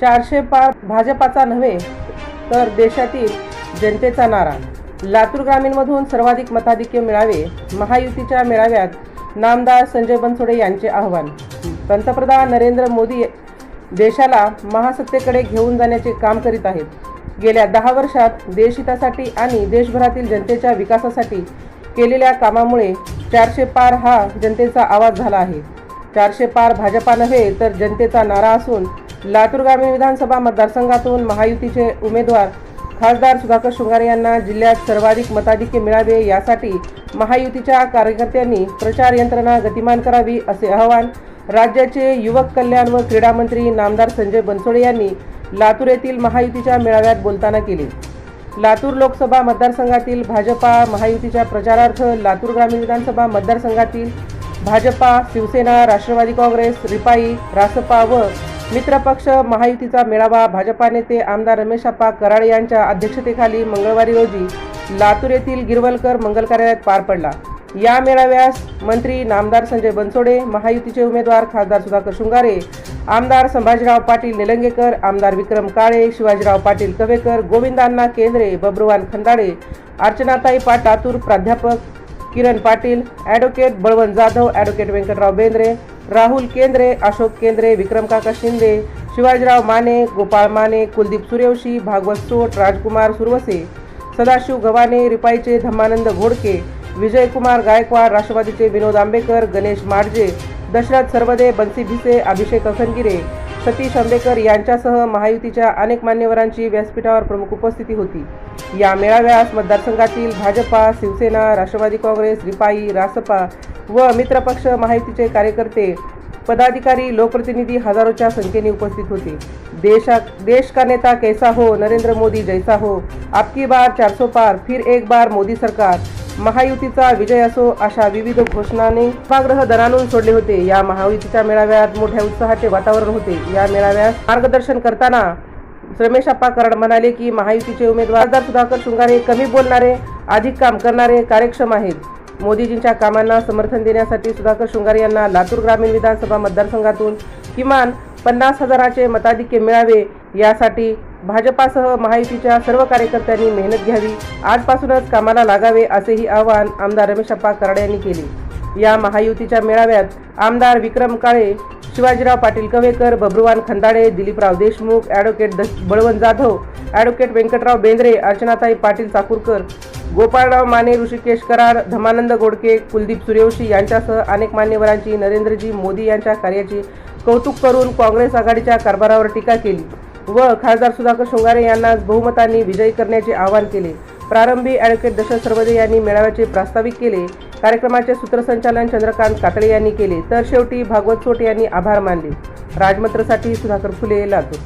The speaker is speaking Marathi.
चारशे पार भाजपाचा नव्हे तर देशातील जनतेचा नारा. लातूर ग्रामीणमधून सर्वाधिक मताधिक्य मिळावे महायुतीच्या मेळाव्यात नामदार संजय बनसोडे यांचे आव्हान. पंतप्रधान नरेंद्र मोदी देशाला महासत्तेकडे घेऊन जाण्याचे काम करीत आहेत. गेल्या दहा वर्षात देशहितासाठी आणि देशभरातील जनतेच्या विकासासाठी केलेल्या कामामुळे चारशे पार हा जनतेचा आवाज झाला आहे. चारशे पार भाजपा नव्हे तर जनतेचा नारा असून लातूर ग्रामीण विधानसभा मतदारसंघातून महायुतीचे उमेदवार खासदार सुधाकर शृंगारे यांना जिल्ह्यात सर्वाधिक मताधिक्य मिळावे यासाठी महायुतीच्या कार्यकर्त्यांनी प्रचार यंत्रणा गतिमान करावी असे आवाहन राज्याचे युवक कल्याण व क्रीडा मंत्री नामदार संजय बनसोडे यांनी लातूर येथील महायुतीच्या मेळाव्यात बोलताना केले. लातूर लोकसभा मतदारसंघातील भाजपा महायुतीच्या प्रचारार्थ लातूर ग्रामीण विधानसभा मतदारसंघातील भाजपा शिवसेना राष्ट्रवादी काँग्रेस रिपाई रासपा व मित्रपक्ष महायुतीचा मेळावा भाजपा नेते आमदार रमेशप्पा कराळे यांच्या अध्यक्षतेखाली मंगळवारी रोजी लातूर येथील गिरवलकर मंगल कार्यालयात पार पडला. या मेळाव्यास मंत्री नामदार संजय बनसोडे महायुतीचे उमेदवार खासदार सुधाकर शृंगारे आमदार संभाजीराव पाटील निलंगेकर आमदार विक्रम काळे शिवाजीराव पाटील कवेकर गोविंदांना केंद्रे बब्रुवान खंदाडे अर्चनाताई पाटातूर प्राध्यापक किरण पाटील ॲडव्होकेट बळवंत जाधव ॲडव्होकेट व्यंकटराव बेंद्रे राहुल केंद्रे अशोक केंद्रे विक्रम काका शिंदे शिवाजीराव माने गोपाळ माने कुलदीप सूर्यवंशी भागवत सोट राजकुमार सुरवसे सदाशिव गव्हाणे रिपाईचे धम्मानंद घोडके विजयकुमार गायकवाड राष्ट्रवादीचे विनोद आंबेकर गणेश माडजे दशरथ सरवदे बन्सी भिसे अभिषेक अखनगिरे सतीश आंबेकर यांच्यासह महायुतीच्या अनेक मान्यवरांची व्यासपीठावर प्रमुख उपस्थिती होती. या मेळाव्यास मतदारसंघातील भाजपा शिवसेना राष्ट्रवादी काँग्रेस रिपाई रासपा व मित्रपक्ष माहितीचे कार्यकर्ते पदाधिकारी लोकप्रतिनिधी हजारोच्या संख्येने उपस्थित होते. देशा देश का नेता कैसा हो? नरेंद्र मोदी जैसा हो? आपकी बार चारसो पार फिर एक बार मोदी सरकार. महायुतीचा विजय असो अशा विविध घोषणाने सभागृह दरानून सोडले होते. या महायुतीच्या मेळाव्यात मोठ्या उत्साहाचे वातावरण होते. या मेळाव्यात मार्गदर्शन करताना रमेशप्पा कराड म्हणाले की महायुतीचे उमेदवार सुधाकर शृंगारे कमी बोलणारे अधिक काम करणारे कार्यक्षम आहेत. मोदीजींच्या कामांना समर्थन देण्यासाठी सुधाकर शृंगारे यांना लातूर ग्रामीण विधानसभा मतदारसंघातून किमान पन्नास हजाराचे मताधिक्य मिळावे यासाठी भाजपासह महायुतीच्या सर्व कार्यकर्त्यांनी मेहनत घ्यावी आजपासूनच कामाला लागावे असेही आवाहन आमदार रमेशप्पा कराड यांनी केले. या महायुतीच्या मेळाव्यात आमदार विक्रम काळे शिवाजीराव पाटील कवेकर बब्रुवान खंदाडे दिलीपराव देशमुख ॲडव्होकेट बळवंत जाधव ॲडव्होकेट व्यंकटराव बेंद्रे अर्चनाताई पाटील चाकूरकर गोपाळराव माने ऋषिकेश करार धमानंद गोडके कुलदीप सूर्यवंशी यांच्यासह अनेक मान्यवरांची नरेंद्रजी मोदी यांच्या कार्याची कौतुक करून काँग्रेस आघाडीच्या कारभारावर टीका केली व खासदार सुधाकर शृंगारे यांना बहुमतांनी विजयी करण्याचे आवाहन केले. प्रारंभी ॲडव्होकेट दशरथ सर्वदे यांनी मेळाव्याचे प्रास्ताविक केले. कार्यक्रमाचे सूत्रसंचालन चंद्रकांत कातळे यांनी केले. तर शेवटी भागवत सोट यांनी आभार मानले. राजमंत्रसाठी सुधाकर फुले लातूर.